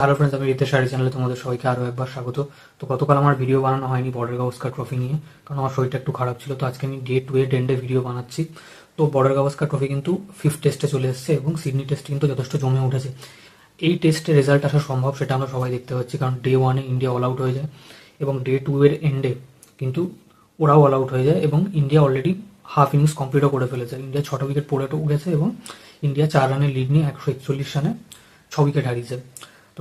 Hello friends আমি রিতেশ শাড়ি চ্যানেলে তোমাদের সবাইকে আরও একবার স্বাগত। তো গতকাল আমার ভিডিও বানানো হয়নি বর্ডার গাওস্কার ট্রফি নিয়ে, কারণ আমার শরীরটা একটু খারাপ ছিল, তো আজকে আমি ডে টু এ ডেন্ডে ভিডিও বানাচ্ছি। তো বর্ডার গাওস্কার ট্রফি কিন্তু ফিফথ টেস্টে চলে এসেছে এবং সিডনি টেস্ট কিন্তু যথেষ্ট জমে উঠেছে। এই টেস্টে রেজাল্ট আসা সম্ভব সেটা আমরা সবাই দেখতে পাচ্ছি, কারণ ডে ওয়ানে ইন্ডিয়া অল আউট হয়ে যায় এবং ডে টু এর এন্ডে কিন্তু ওরাও অল আউট হয়ে যায় এবং ইন্ডিয়া অলরেডি হাফ ইনিংস কমপ্লিটও করে ফেলেছে। ইন্ডিয়া ছটা উইকেট পড়ে উঠেছে এবং ইন্ডিয়া চার রানের লিড নিয়ে একশো একচল্লিশ রানে ছ উইকেট হারিয়েছে।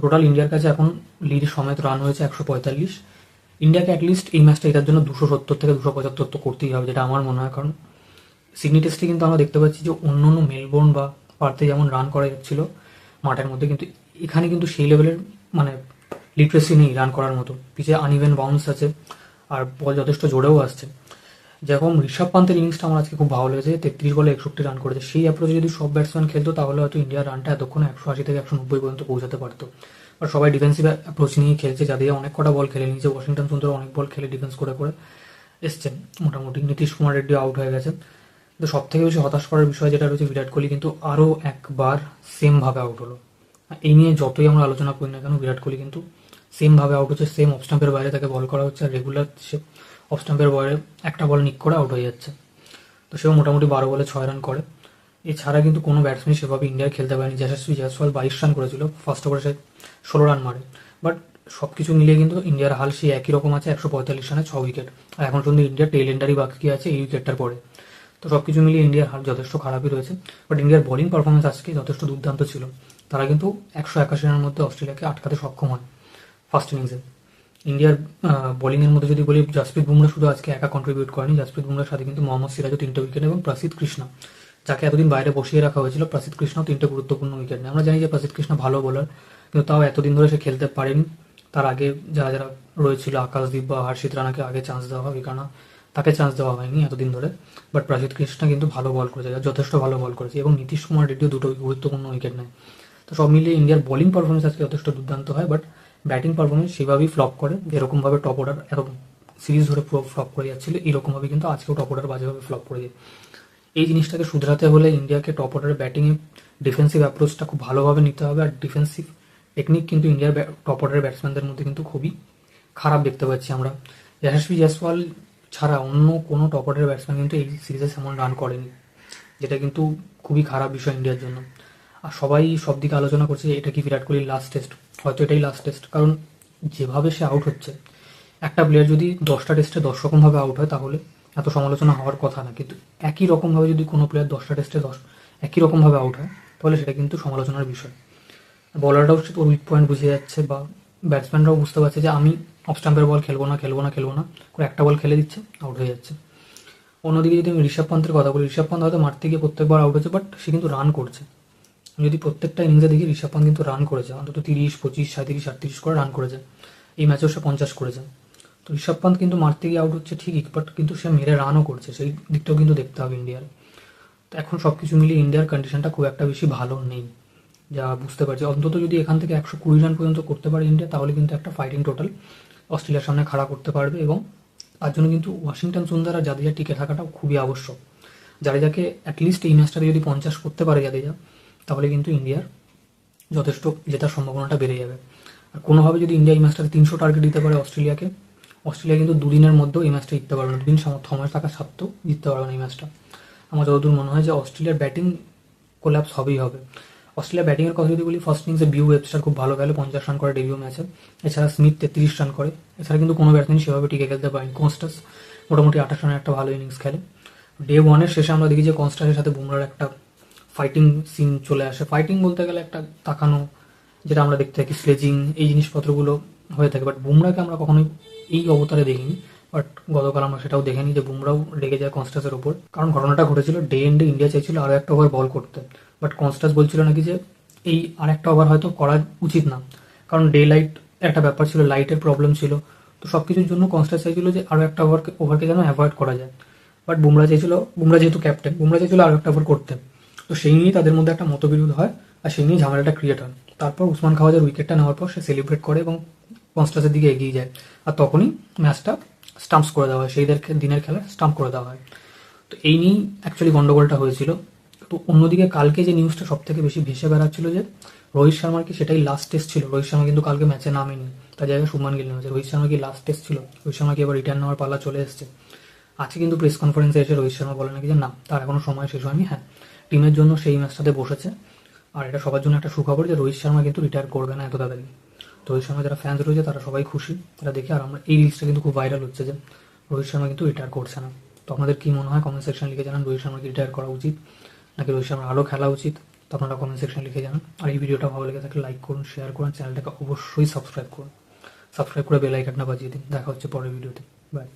টোটাল ইন্ডিয়ার কাছে এখন লিড সমেত রান হয়েছে একশো পঁয়তাল্লিশ। ইন্ডিয়াকে অ্যাটলিস্ট এই ম্যাচটা এটার জন্য দুশো সত্তর থেকে দুশো পঁচাত্তর তো করতেই হবে, যেটা আমার মনে হয়। কারণ সিডনি টেস্টে কিন্তু আমরা দেখতে পাচ্ছি যে অন্য অন্য মেলবোর্ন বা পার্থে যেমন রান করা যাচ্ছিল, মাঠের মধ্যে কিন্তু এখানে কিন্তু সেই লেভেলের মানে লিটারেসি নেই রান করার মতো। পিছিয়ে আনইভেন বাউন্স আছে, আর বল যথেষ্ট জোরেও আসছে। যেরকম ঋষভ পান্তের ইনিংসটা আমার আজকে খুব ভালো লেগেছে তেত্রিশ বলে একষট্টি রান করেছে। সেই অ্যাপ্রোচে যদি সব ব্যাটসম্যান খেলতো, তাহলে হয়তো ইন্ডিয়ার রানটা এতক্ষণ একশো আশি থেকে একশো নব্বই পর্যন্ত পৌঁছাতে পারতো। আর সবাই ডিফেন্সিভ অ্যাপ্রোচ নিয়ে খেলছে, যাদের অনেক কটা বল খেলে নিয়েছে। ওয়াশিংটন সুন্দর অনেক বল খেলে ডিফেন্স করে করে এসছেন। মোটামুটি নীতিশ কুমার রেড্ডি আউট হয়ে গেছে কিন্তু সব থেকে বেশি হতাশ করার বিষয় যেটা রয়েছে, বিরাট কোহলি কিন্তু আরও একবার সেমভাবে আউট হলো। এই নিয়ে যতই আমরা আলোচনা করি না কেন, বিরাট কোহলি কিন্তু সেমভাবে আউট হচ্ছে সেম অফ স্টাম্পের বাইরে তাকে বল করা হচ্ছে, আর রেগুলার সে অফ স্টাম্পের বাইরে একটা বল নিক করে আউট হয়ে যাচ্ছে। তো সেও মোটামুটি বারো বলে ছয় রান করে। এছাড়া কিন্তু কোনো ব্যাটসম্যান সেভাবে ইন্ডিয়ায় খেলতে পারেনি। যশস্বী জয়সওয়াল বাইশ রান করেছিল। ফার্স্ট ওভারে সে ষোলো রান মারে। বাট সব কিছু মিলিয়ে কিন্তু ইন্ডিয়ার হাল সেই একই রকম আছে, একশো পঁয়তাল্লিশ রানে ছ উইকেট আর এখন শুধু ইন্ডিয়ার টেল এন্ডারই বাকি আছে এই উইকেটটার পরে। তো সব কিছু মিলিয়ে ইন্ডিয়ার হাল যথেষ্ট খারাপই রয়েছে। বাট ইন্ডিয়ার বোলিং পারফরমেন্স আজকে যথেষ্ট দুর্দান্ত ছিল। তারা কিন্তু একশো একাশি রানের মধ্যে অস্ট্রেলিয়াকে আটকাতে সক্ষম হয় ফার্স্ট ইনিংসে ইন্ডিয়ার বোলিংয়ের মধ্যে যদি বলি জাসপ্রীত বুমরা শুধু আজকে একা কন্ট্রিবিউট করেনি। জাসপ্রীত বুমরার সাথে কিন্তু মোহাম্মদ সিরাজও তিনটে উইকেট এবং প্রসিদ্ধ কৃষ্ণ যাকে এতদিন বাইরে বসিয়ে রাখা হয়েছিল, প্রসিদ্ধ কৃষ্ণ তিনটে গুরুত্বপূর্ণ উইকেট নেয়। আমরা জানি যে প্রসিদ্ধ কৃষ্ণ ভালো বোলার কিন্তু তাও এতদিন ধরে সে খেলতে পারেনি। তার আগে যারা যারা রয়েছিল আকাশদীপ বা হর্ষিত রানাকে আগে চান্স দেওয়া হবে কারণ তাকে চান্স দেওয়া হয়নি এতদিন ধরে। বাট প্রসিদ্ধ কৃষ্ণ কিন্তু ভালো বল করেছে যথেষ্ট ভালো বল করেছে এবং নীতিশ কুমার রেড্ডিও দুটো গুরুত্বপূর্ণ উইকেট নেয়। তো সব মিলিয়ে ইন্ডিয়ার বোলিং পারফরমেন্স আজকে যথেষ্ট দুর্দান্ত হয় বাট ব্যাটিং পারফরমেন্স সেভাবেই ফ্লপ করে। যেরকমভাবে টপ অর্ডার এত সিরিজ ধরে পুরো ফ্লপ করে যাচ্ছিল, এরকমভাবে কিন্তু আজকেও টপ অর্ডার বাজেভাবে ফ্লপ করে যায়। এই জিনিসটাকে শুধরাতে হলে ইন্ডিয়াকে টপ অর্ডারে ব্যাটিংয়ে ডিফেন্সিভ অ্যাপ্রোচটা খুব ভালোভাবে নিতে হবে আর ডিফেন্সিভ টেকনিক কিন্তু ইন্ডিয়ার টপ অর্ডারের ব্যাটসম্যানদের মধ্যে কিন্তু খুবই খারাপ দেখতে পাচ্ছি আমরা। যশস্বী জয়সওয়াল ছাড়া অন্য কোনো টপ অর্ডারের ব্যাটসম্যান কিন্তু এই সিরিজে সেমন রান করেনি, যেটা কিন্তু খুবই খারাপ বিষয় ইন্ডিয়ার জন্য। আর সবাই সব দিকে আলোচনা করছে এটা কি বিরাট কোহলির লাস্ট টেস্ট হয়তো এটাই লাস্ট টেস্ট কারণ যেভাবে সে আউট হচ্ছে, একটা প্লেয়ার যদি দশটা টেস্টে দশ রকমভাবে আউট হয় তাহলে এত সমালোচনা হওয়ার কথা না, কিন্তু একই রকমভাবে যদি কোনো প্লেয়ার দশটা টেস্টে দশ, একই রকমভাবে আউট হয়, তাহলে সেটা কিন্তু সমালোচনার বিষয়। বলাররাও ওর উইক পয়েন্ট বুঝে যাচ্ছে বা ব্যাটসম্যানরাও বুঝতে পারছে যে আমি অফ স্টাম্পের বল খেলব না খেলব না খেলব না, করে একটা বল খেলে দিচ্ছে আউট হয়ে যাচ্ছে। অন্যদিকে যদি আমি ঋষভ পান্তের কথা বলি, ঋষভ পান্ত হয়তো মারতে গিয়ে প্রত্যেকবার আউট হচ্ছে বাট সে কিন্তু রান করছে। যদি প্রত্যেকটা ইনিংসে দেখি, ঋষভ পান্ত কিন্তু রান করেছে, অন্তত তিরিশ, পঁচিশ সাঁত্রিশ আটত্রিশ করে রান করেছে। এই ম্যাচেও সে পঞ্চাশ করেছে। তো ঋষভ পান্ত কিন্তু মারতে গিয়ে আউট হচ্ছে ঠিকই বাট কিন্তু সে মেরে রানও করছে, সেই দিকটাও কিন্তু দেখতে হবে ইন্ডিয়ার তো এখন সব কিছু মিলিয়ে ইন্ডিয়ার কন্ডিশনটা খুব একটা বেশি ভালো নেই। যা বুঝতে পারছি। অন্তত যদি এখান থেকে একশো কুড়ি রান পর্যন্ত করতে পারে ইন্ডিয়া তাহলে কিন্তু একটা ফাইটিং টোটাল অস্ট্রেলিয়ার সামনে খাড়া করতে পারবে এবং তার জন্য কিন্তু ওয়াশিংটন সুন্দর আর জাদেজা টিকে থাকাটাও খুবই আবশ্যক। জাদেজাকে অ্যাটলিস্ট এই ম্যাচটাতে যদি পঞ্চাশ করতে পারে জাদেজা, তাহলে কিন্তু ইন্ডিয়ার যথেষ্ট জেতার সম্ভাবনাটা বেড়ে যাবে। আর কোনোভাবে যদি ইন্ডিয়া এই ম্যাচটাতে তিনশো টার্গেট দিতে পারে অস্ট্রেলিয়াকে অস্ট্রেলিয়া কিন্তু দুদিনের মধ্যেও এই ম্যাচটা জিততে পারবে না। দুদিন সময় থাকা সত্ত্বেও জিততে পারবে না এই ম্যাচটা। আমার যতদূর মনে হয় যে অস্ট্রেলিয়ার ব্যাটিং কোল্যাপস হবেই হবে। অস্ট্রেলিয়া ব্যাটিংয়ের কথা যদি বলি ফার্স্ট ইনিংসে বিউ ওয়েবস্টার খুব ভালো গেল, পঞ্চাশ রান করে ডেবিউ ম্যাচে এছাড়া স্মিথ তেত্রিশ রান করে। এছাড়া কিন্তু কোনো ব্যাটসম্যান সেভাবে টিকে খেলতে পারেনি। কনস্টাস মোটামুটি আঠাশ রানের একটা ভালো ইনিংস খেলে। ডে ওয়ানের শেষে আমরা দেখি যে কনস্টাসের সাথে বুমরার একটা ফাইটিং সিন চলে আসে। ফাইটিং বলতে গেলে একটা তাকানো, যেটা আমরা দেখতে থাকি স্লেজিং এই জিনিসপত্রগুলো হয়ে থাকে। বাট বুমরাকে আমরা কখনোই এই অবতারে দেখিনি বাট গতকাল আমরা সেটাও দেখেনি যে বুমরাও রেগে যায় কনস্টাসের ওপর। কারণ ঘটনাটা ঘটেছিল ডে এন্ডে ইন্ডিয়া চাইছিল আরও একটা ওভার বল করতে। বাট কনস্টাস বলছিল নাকি যে এই আর একটা ওভার হয়তো করা উচিত না। কারণ ডে লাইট একটা ব্যাপার ছিল লাইটের প্রবলেম ছিল। তো সব কিছুর জন্য কনস্টাস চাইছিল যে আরও একটা ওভার ওভারকে যেন অ্যাভয়েড করা যায়। বাট বুমরা চাইছিল বুমরা যেহেতু ক্যাপ্টেন বুমরা চাইছিল আরও একটা ওভার করতে। তো সেই নিয়েই তাদের মধ্যে একটা মতবিরোধ হয়, আর সেই নিয়ে ঝামেলাটা ক্রিয়েট হয়। তারপর উসমান খাওয়াজের উইকেটটা নেওয়ার পর সে সেলিব্রেট করে এবং কনস্টাসের দিকে এগিয়ে যায়। আর তখনই ম্যাচটা স্টাম্পস করে দেওয়া হয়। সেই দিনের খেলা স্টাম্প করে দেওয়া হয়। তো এই নিয়েই অ্যাকচুয়ালি গন্ডগোলটা হয়েছিল। তো অন্যদিকে কালকে যে নিউজটা সব থেকে বেশি ভেসে বেড়াচ্ছিল যে রোহিত শর্মার কি সেটাই লাস্ট টেস্ট ছিল? রোহিত শর্মা কিন্তু কালকে ম্যাচে নামেনি। তার জায়গায় শুভমান গিল নেমেছে। রোহিত শর্মা কি লাস্ট টেস্ট ছিল? রোহিত শর্মা কি এবার রিটার্ন নেওয়ার পালা চলে এসেছে? আজকে কিন্তু প্রেস কনফারেন্সে এসে রোহিত শর্মা বলে নাকি যে, না, তার এখনও সময় শেষ হয়নি। হ্যাঁ টিমের জন্য সেই ম্যাচটাতে বসেছে। আর এটা সবার জন্য একটা সুখবর যে রোহিত শর্মা কিন্তু রিটায়ার করবে না এত তাড়াতাড়ি। রোহিত শর্মা যারা ফ্যান্স রয়েছে, তারা সবাই খুশি। তারা দেখে, আর আমরা এই রিলসটা কিন্তু খুব ভাইরাল হচ্ছে যে রোহিত শর্মা কিন্তু রিটায়ার করছে না। তো আপনাদের কী মনে হয়? কমেন্ট সেকশন লিখে জানান, রোহিত শর্মাকে রিটায়ার করা উচিত নাকি রোহিত শর্মার আরও খেলা উচিত? তো আপনারা কমেন্ট সেকশন লিখে জানান। আর এই ভিডিওটা ভালো লেগে থাকলে লাইক করুন শেয়ার করুন চ্যানেলটাকে অবশ্যই সাবস্ক্রাইব করুন। সাবস্ক্রাইব করে বেল আইকনটা বাজিয়ে দিন। দেখা হচ্ছে পরের ভিডিওতে বাই